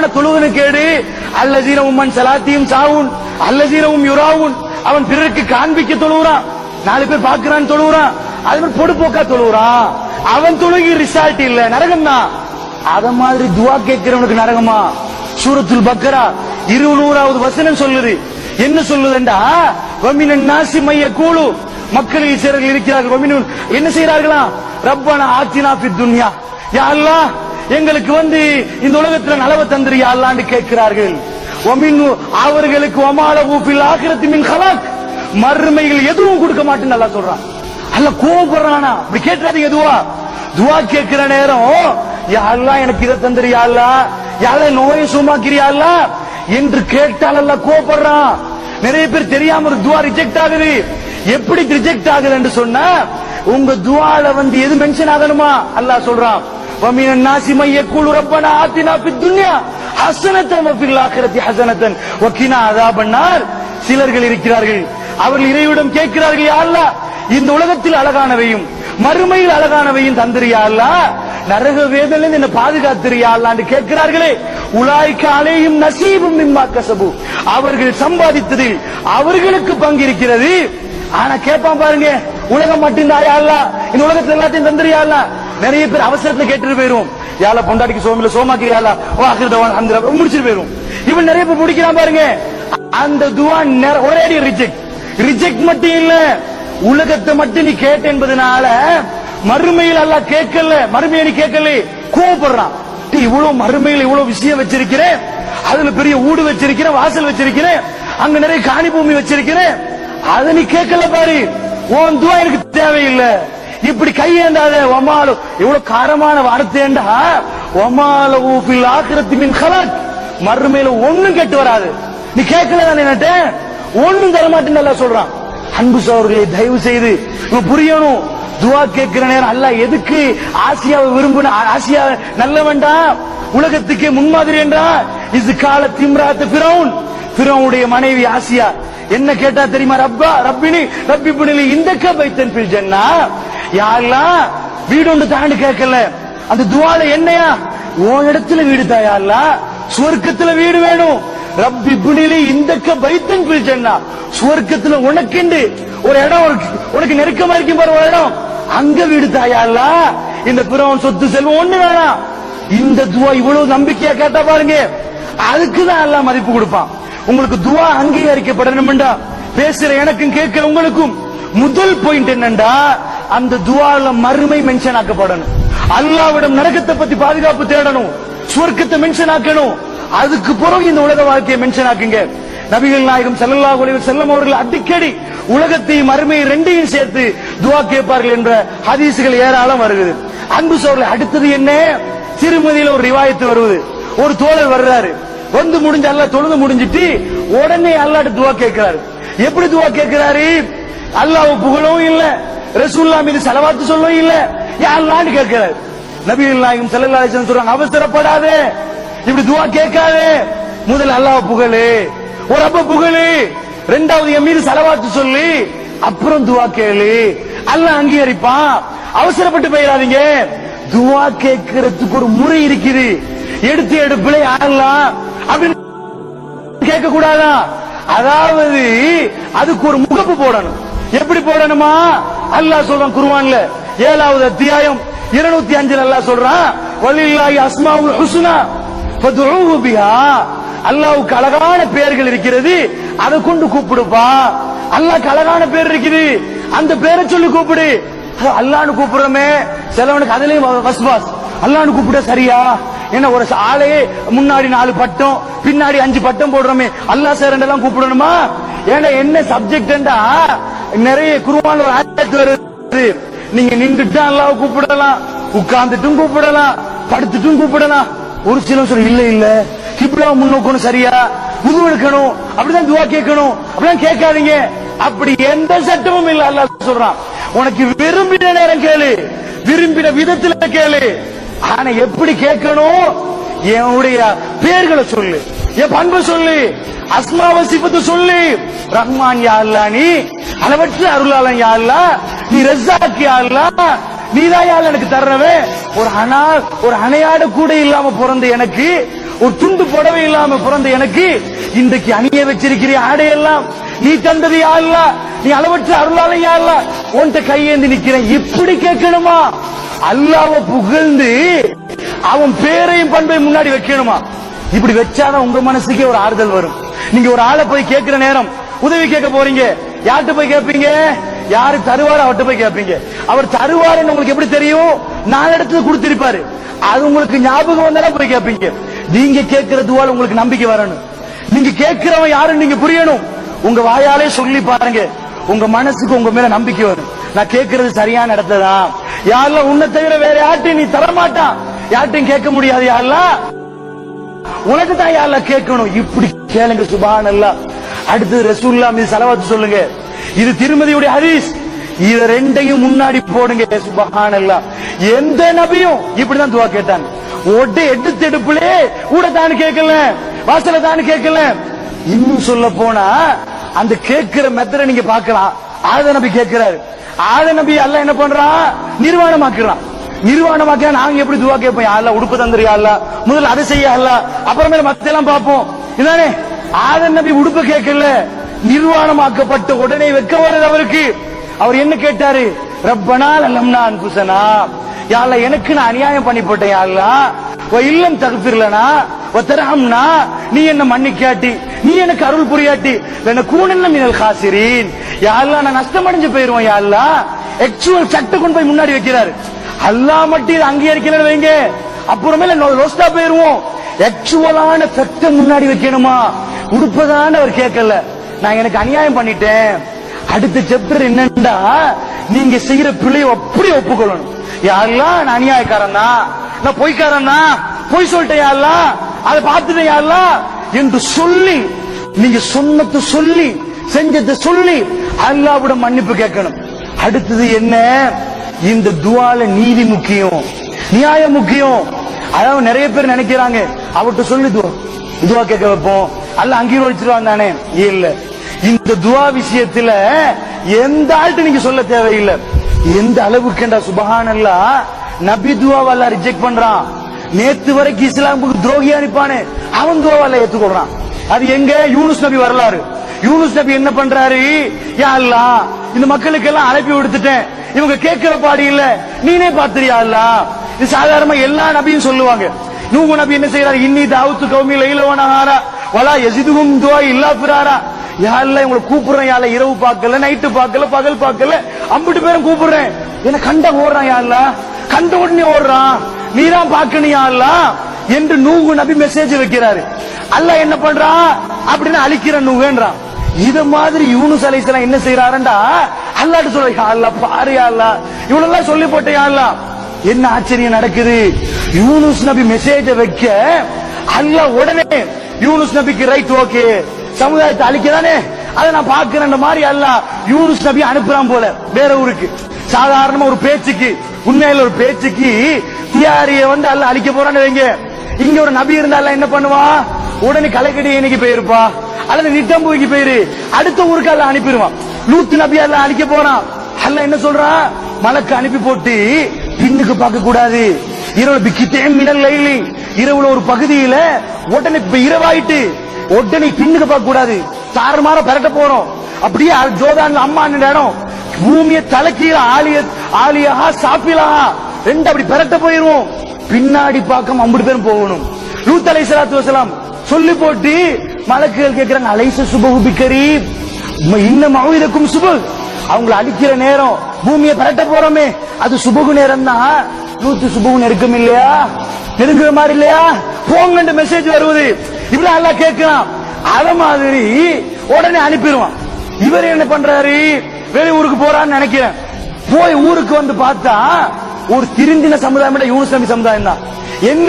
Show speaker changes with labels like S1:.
S1: ஆனா தொழுவனு கேடு. அல்லதீனவும் மண் சலாத்தியும் சாவுன். அல்லதீனவும் யுராவுன். அவன் பிறருக்கு காண்பிக்க தொழுகிறான் நாலு பேர் பாக்குறான் தொழுகிறான் அது மாதிரி பொடுப்போக்கா தொழுகிறான் அவன் தொழுகி ரிசால்ட் இல்ல. நரகம் தான் அத மாதிரி துவா கேட்கிறவனுக்கு நரகமா? சூரத்துல் பக்கரா. இருநூறாவது வசனம் சொல்லுது. என்ன சொல்லுதுண்டா வமினன் நாசி மைய கூழு. மக்களில் சிலர்கள் இருக்கிறார்கள். என்ன செய்யறார்களா ரப்பான ஆத்தினா ஃபி துன்யா. யா அல்லாஹ் எங்களுக்கு வந்து இந்த உலகத்தில் நலவ தந்திரியா அல்லாண்டு கேட்கிறார்கள். அவர்களுக்கு ஒமால ஊப்பில் ஆகிரத்தி மின் ஹலாக். மறுமைகள் எதுவும் கொடுக்க மாட்டேன்னு நல்லா சொல்றான். அல்ல கோபப்படுறானா அப்படி கேட்டுறாதீங்க எதுவா துவா கேட்கிற நேரம் யா அல்லாஹ் எனக்கு இதை தந்திரியா அல்லா யாழ நோயை சுமாக்கிறியா அல்லா என்று கேட்டால் அல்ல கோபப்படுறான் நிறைய பேர் தெரியாம ஒரு துவா ரிஜெக்ட் ஆகுது. எப்படி ரிஜெக்ட் ஆகுது என்று சொன்னா உங்க துவால வந்து எது மென்ஷன் ஆகணுமா? அல்லாஹ் சொல்றான். ومن الناس من يقول ربنا آتنا في الدنيا حسنة وفي الآخرة حسنة وقنا عذاب النار சிலர்கள் இருக்கிறார்கள் அவர்கள் இறைவிடம் கேட்கிறார்கள் யா அல்லாஹ் இந்த உலகத்தில் அழகானவையும் மறுமையில் அழகானவையும் தந்திரியா அல்லாஹ் நரக வேதனை என்ன பாதுகாத்திரியா அல்லான்னு கேட்கிறார்களே உலாய்க்கு அலையும் நசீபும் மிம்மா கசபு அவர்கள் சம்பாதித்ததில் அவர்களுக்கு பங்கு இருக்கிறது ஆனா கேட்பான் பாருங்க உலகம் மட்டும்தான் யா அல்லாஹ் இந்த உலகத்துல எல்லாத்தையும் தந்திரியா அல்லாஹ் நிறைய பேர் அவசரத்துல கேட்டுட்டு போயிரும். யால பொண்டாட்டிக்கு சோமில சோமாக்கிறியால ஓ அகிர்தவான் அந்த முடிச்சிட்டு போயிரும். இவன் நிறைய பேர் முடிக்கிறான் பாருங்க. அந்த துவா ஒரே ரிஜெக்ட் ரிஜெக்ட் மட்டும் இல்ல உலகத்தை மட்டும் நீ கேட்ட என்பதனால மறுமையில் அல்ல கேட்கல மறுமையை நீ கேட்கல கோவப்படுறான். இவ்வளவு மறுமையில் இவ்வளவு விஷயம் வச்சிருக்கிறேன். அதுல பெரிய ஊடு வச்சிருக்கிறேன் வாசல் வச்சிருக்கிறேன். அங்க நிறைய காணி பூமி வச்சிருக்கிறேன். அதை நீ கேட்கல பாரு. உன் துவா எனக்கு தேவையில்லை. இப்படி கையேண்டாதே ஒமாலு இவ்வளவு காரமான வார்த்தைண்டா ஒமால ஊபில் ஆக்கிரத்தி மின் கலக். மறுமையில ஒண்ணும் கெட்டு வராது. நீ கேட்கல தானே ஒண்ணும் தர மாட்டேன்னு நல்லா சொல்றான். அன்பு சோர்களே தயவு செய்து புரியணும். துவா கேட்கிற நேரம் அல்ல எதுக்கு ஆசியாவை விரும்பின ஆசியா நல்லவன்டா? உலகத்துக்கே முன்மாதிரி என்றா? இது கால திம்ராத்த பிரவுன் பிரவுனுடைய மனைவி ஆசியா. என்ன கேட்டா தெரியுமா ரப்பா ரப்பினி ரப்பி புனிலி இந்த கபைத்தன் பில் ஜன்னா? யாரெல்லாம் வீடு ஒன்று தாண்டு கேட்கல அந்த துவால என்னையா? உன் இடத்துல வீடு தாயா சுவர்க்கத்துல வீடு வேணும். ரப்பி புனிலி இந்த பைத்தன் பில் ஜன்னா சுவர்க்கத்துல உனக்குண்டு. ஒரு இடம் உனக்கு நெருக்கமா இருக்கும் பாரு ஒரு இடம். அங்க வீடு தாயா இந்த பிறவன் சொத்து செல்வம் ஒண்ணு வேணாம். இந்த துவா இவ்வளவு நம்பிக்கையா கேட்டா பாருங்க. அதுக்குதான் எல்லாம் மதிப்பு கொடுப்பான். உங்களுக்கு துவா அங்கீகரிக்கப்படணும்டா. பேசுற எனக்கும் கேட்கிற உங்களுக்கும் முதல் பாயிண்ட் என்னண்டா? அந்த துவால மறுமை மென்ஷன் ஆக்கப்படணும். அல்லாவிடம் நரகத்தை பத்தி பாதுகாப்பு தேடணும். சுவர்க்கத்தை மென்ஷன் ஆக்கணும். அதுக்கு பிறகு இந்த உலக வாழ்க்கையை மென்ஷன் ஆக்குங்க. நபிகள் நாயகம் செல்லல்லா அலைஹி வஸல்லம் அவர்கள் அடிக்கடி உலகத்தையும் மறுமையை ரெண்டையும் சேர்த்து துவா கேட்பார்கள் என்ற ஹதீசுகள் ஏராளம் வருகிறது. அன்பு சோழர்கள் அடுத்தது என்ன? திருமதியில ஒரு ரிவாயத்து வருவது. ஒரு தோழர் வர்றாரு. வந்து முடிஞ்ச அல்ல தொழுது முடிஞ்சிட்டு உடனே அல்லாஹ்ட்ட துவா கேட்கிறாரு. எப்படி துவா கேட்கிறாரு? அல்லாஹ் புகழவும் இல்லை ரசூல்லா மீது செலவாத்து சொல்லவும் இல்ல. யாருலான்னு கேட்கிறார். நபிகள் நாயகம் ஸல்லல்லாஹு சொல்றாங்க அவசரப்படாதே. இப்படி துவா கேட்காதே. முதல்ல அல்லாஹ் புகழு. ஒரு அப்ப புகழு. ரெண்டாவது என் மீது செலவாத்து சொல்லி. அப்புறம் துவா கேளு. அல்லாஹ் அங்கீகரிப்பான். அவசரப்பட்டு போயிடாதீங்க. துவா கேட்கறதுக்கு ஒரு முறை இருக்குது. எடுத்து எடுப்புல ஆடலாம். அப்படின்னு கேட்க கூடாதா அதாவது அதுக்கு ஒரு முகப்பு போடணும். எப்படி போடணுமா? அல்லாஹ் சொல்றான் குருவான்ல ஏழாவது அத்தியாயம் இருநூத்தி அஞ்சுல அல்லாஹ் சொல்றான் வலில்லாஹி அஸ்மாவுல் ஹுஸ்னா ஃபதுஊஹு பிஹா. அல்லாஹ்வுக்கு அழகான பெயர்கள் இருக்கிறது அதை கொண்டு கூப்பிடுப்பா. அல்லாஹ்க்கு அழகான பேர் இருக்குது அந்த பேரை சொல்லி கூப்பிடு. அல்லான்னு கூப்பிடுறோமே. சிலவனுக்கு அதுலயும் வஸ்வாஸ். அல்லான்னு கூப்பிட சரியா? என்ன ஒரு ஆளையே முன்னாடி நாலு பட்டம் பின்னாடி அஞ்சு பட்டம் போடுறோமே. அல்லா சார் கூப்பிடணுமா? ஏன்னா என்ன சப்ஜெக்ட்டா நிறைய குருவான ஒரு ஆயத்து வருது. நீங்க நின்றுட்டு அல்லாஹ் கூப்பிடலாம். உட்கார்ந்துட்டும் கூப்பிடலாம். படுத்துட்டும் கூப்பிடலாம். ஒரு சில சொல்ல இல்ல இல்ல. கிப்லா முன்னோக்கணும் சரியா? புது எடுக்கணும். அப்படிதான் துவா கேட்கணும். அப்படிதான் கேட்காதீங்க. அப்படி எந்த சட்டமும் இல்ல அல்லாஹ் சொல்றான். உனக்கு விரும்பின நேரம் கேளு. விரும்பின விதத்துல கேளு. ஆனா எப்படி கேட்கணும்? என்னுடைய பேர்களை சொல்லு. என் பண்பு சொல்லு அஸ்மாவசிபத்த சொல்லு ரஹ்மான் யா அல்லா நீ? அளவற்ற அருளாளன் யாருலா? அல்லா நீ ரஸாக் யாருலா? நீதான் எனக்கு தர்றவே? ஒரு அனா ஒரு அணையாட கூட இல்லாம பிறந்த எனக்கு ஒரு துண்டு புடவை இல்லாம பிறந்த எனக்கு இன்றைக்கு அணிய வச்சிருக்கிற ஆடையெல்லாம் நீ தந்தது யாருல? நீ அளவற்ற அருளால யாருல? உன்கிட்ட கையேந்தி நிக்கிறேன் இப்படி கேட்கணுமா? அல்லாவ புகழ்ந்து அவன் பேரையும் பண்பையும் முன்னாடி வைக்கணுமா? இப்படி வச்சாதான் உங்க மனசுக்கே ஒரு ஆறுதல் வரும். நீங்க ஒரு ஆளை போய் கேட்கிற நேரம் உதவி கேட்க போறீங்க. யார்கிட்ட போய் கேட்பீங்க? யாரு தருவாரு அவர்கிட்ட போய் கேட்பீங்க. அவர் தருவாருன்னு உங்களுக்கு எப்படி தெரியும்? நாலு இடத்துல கொடுத்திருப்பாரு. அது உங்களுக்கு ஞாபகம் வந்தாலும் போய் கேட்பீங்க. நீங்க கேட்கிற துவால் உங்களுக்கு நம்பிக்கை வரணும். நீங்க கேட்கிறவன் யாருன்னு நீங்க புரியணும். உங்க வாயாலே சொல்லி பாருங்க. உங்க மனசுக்கு உங்க மேல நம்பிக்கை வரும். நான் கேட்கறது சரியான இடத்துல தான் யாரெல்லாம் உன்னை தவிர வேற யார்ட்டையும் நீ தரமாட்டான். யார்ட்டையும் கேட்க முடியாது யாரெல்லாம்? உனக்கு தான் யாரெல்லாம் கேட்கணும்? இப்படி கேளுங்க சுபான் அடுத்து ரசூல்லா மீது செலவாத்து சொல்லுங்க. இது திருமதியுடைய ஹரிஸ் இத ரெண்டையும் முன்னாடி போடுங்க சுபஹான் எந்த நபியும் இப்படிதான் துவா கேட்டாங்க ஒட்டு எடுத்து தெடுப்புலே கூட தான் கேட்கல வாசல தான் கேட்கல. இன்னும் சொல்ல போனா அந்த கேட்கிற மெத்தட நீங்க பாக்கலாம் ஆத நபி கேட்கிறாரு. ஆத நபி அல்ல என்ன பண்றான் நிர்வாணமாக்குறான். நிர்வாணமாக்க நாங்க எப்படி துவா கேட்போம்? யாருல? உடுப்பு தந்துருக்கா யா முதல்ல அதை செய்ய அல்ல அப்புறமேல மத்த பார்ப்போம். இதானே ஆதன் நபி உடுப்பு கேட்கல. நிர்வாணமாக்கப்பட்ட உடனே வெக்க வருது அவருக்கு. அவர் என்ன கேட்டாரு? ரப்பனா லம்னா அன்புசனா. யாழ்ல எனக்கு நான் அநியாயம் பண்ணி போட்டேன் யாழ்லா இல்லம் தகுப்பிரலனா ஒத்தரஹம்னா நீ என்ன மன்னிக்காட்டி? நீ எனக்கு அருள் புரியாட்டி? என்ன கூணன்ன மினல் காசிரீன். யாழ்லா நான் நஷ்டம் அடைஞ்சு போயிருவோம் யாழ்லா ஆக்சுவல் சட்டை கொண்டு போய் முன்னாடி வைக்கிறாரு. அல்லாஹ் மட்டும் இதை அங்கீகரிக்கலன்னு வைங்க. அப்புறமேல லோஸ்டா போயிருவோம். ஆக்சுவலான ஃபேக்ட முன்னாடி வைக்கணுமா? உடுப்பதான்னு அவர் கேட்கல. நான் எனக்கு அநியாயம் பண்ணிட்டேன். அடுத்த சாப்டர் என்னண்டா? நீங்க செய்யற பிள்ளைய அப்படி ஒப்புக்கொள்ளணும். யாரெல்லாம் நான் அநியாயக்காரன் தான்? நான் பொய்க்காரன் தான்? பொய் சொல்லிட்டேன் யாரெல்லாம்? அதை பார்த்துட்டேன் யாரெல்லாம்? என்று சொல்லி நீங்க சொன்னது சொல்லி செஞ்சதை சொல்லி அல்லாவிட மன்னிப்பு கேட்கணும். அடுத்தது என்ன? இந்த துவால நீதி முக்கியம் நியாயம் முக்கியம். அதாவது நிறைய பேர் நினைக்கிறாங்க. அவர்கிட்ட சொல்லி துவா துவா கேட்க வைப்போம். அல்ல அங்கீகரிச்சிருவான் தானே? இல்ல. இந்த துவா விஷயத்துல எந்த ஆள்கிட்ட நீங்க சொல்ல தேவையில்லை. எந்த அளவுக்குண்டா சுபஹானல்லா நபி துவாவால ரிஜெக்ட் பண்றான். நேத்து வரைக்கும் இஸ்லாமுக்கு துரோகி அனுப்பானு அவன் துவாவால ஏத்துக்கொள்றான். அது எங்க? யூனுஸ் நபி வரலாறு. யூனுஸ் நபி என்ன பண்றாரு? யா அல்லாஹ் இந்த மக்களுக்கு எல்லாம் அழைப்பி விடுத்துட்டேன் இவங்க கேட்கிற பாடி இல்ல. நீனே பாத்திரியா இல்ல? இது சாதாரணமா எல்லா நபியும் சொல்லுவாங்க. நூகு நபி என்ன செய்யறாரு இன்னி தாவுத்து கௌமி லைலவனஹாரா வலா எசிதுகும் துவா இல்லா பிராரா யாரில் இவங்களை கூப்பிடுறேன்? யாரில இரவு பார்க்கல நைட்டு பார்க்கல பகல் பார்க்கல அம்பிட்டு பேரும் கூப்பிடுறேன். என்ன கண்ட ஓடுறான் யாரில? கண்ட உடனே ஓடுறான். நீதான் பார்க்கணும் யாரில? என்று நூகு நபி மெசேஜ் வைக்கிறாரு. அல்ல என்ன பண்றான்? அப்படின்னு அழிக்கிற நூகுன்றான். இத மாதிரி யூனுஸ் அலைசலாம் என்ன செய்யறாருண்டா அல்லாட்டு சொல்ல யா பாரு யா அல்லாஹ். இவனெல்லாம் சொல்லி போட்ட யா என்ன ஆச்சரியம் நடக்குது? யூனுஸ் நபி மெசேஜ வைக்க அல்லா உடனே யூனுஸ் நபிக்கு ரைட் ஓகே. சமுதாயத்தை அழிக்கதானே? அதை நான் பாக்குறேன் மாதிரி அல்ல யூனுஸ் நபி அனுப்புறான் போல வேற ஊருக்கு. சாதாரணமா ஒரு பேச்சுக்கு உண்மையில ஒரு பேச்சுக்கு தியாரிய வந்து அல்ல அழிக்க போறான்னு வைங்க. இங்க ஒரு நபி இருந்தா என்ன பண்ணுவான்? உடனே கலைக்கடி இன்னைக்கு போயிருப்பா. அல்லது நிட்டம்பூய்க்கு போயிரு. அடுத்த ஊருக்கு அல்ல அனுப்பிடுவான். லூத்து நபி அல்ல அழிக்க போறான். அல்ல என்ன சொல்றான் மலக்கு அனுப்பி போட்டு பின்னுக்கு பார்க்க கூடாது. இரவு பிக்கிட்டே மினல் லைலி. இரவுல ஒரு பகுதியில உடனே இப்ப இரவாயிட்டு உடனே பின்னுக்கு பார்க்க கூடாது. தாறுமாற பெரட்ட போறோம். அப்படியே ஜோதான் அம்மா இடம். பூமியை தலைக்கீழ ஆலிய ஆலியா சாப்பிலா ரெண்டு அப்படி பெரட்ட போயிருவோம். பின்னாடி பார்க்க அம்பது பேரும் போகணும். லூத் அலை சலாத்து வசலாம் சொல்லி போட்டு மலக்குகள் கேட்கிறாங்க அலைச சுபகு பிக்கரி இன்னும் மௌதக்கும் சுபு. அவங்களை அடிக்கிற நேரம் பூமியை பரட்ட போறோமே அது சுபகு நேரம் தான் நூத்து சுபகு நெருக்கம் இல்லையா? நெருங்குற மாதிரி இல்லையா? போங்கன்ற மெசேஜ் வருவது. இப்படி நல்லா கேட்கலாம் அத மாதிரி உடனே அனுப்பிடுவான். இவர் என்ன பண்றாரு? வெளியூருக்கு போறான்னு நினைக்கிறேன். போய் ஊருக்கு வந்து பார்த்தா ஒரு திருந்தின சமுதாயம் யூனிஸ் சமுதாயம் தான். என்ன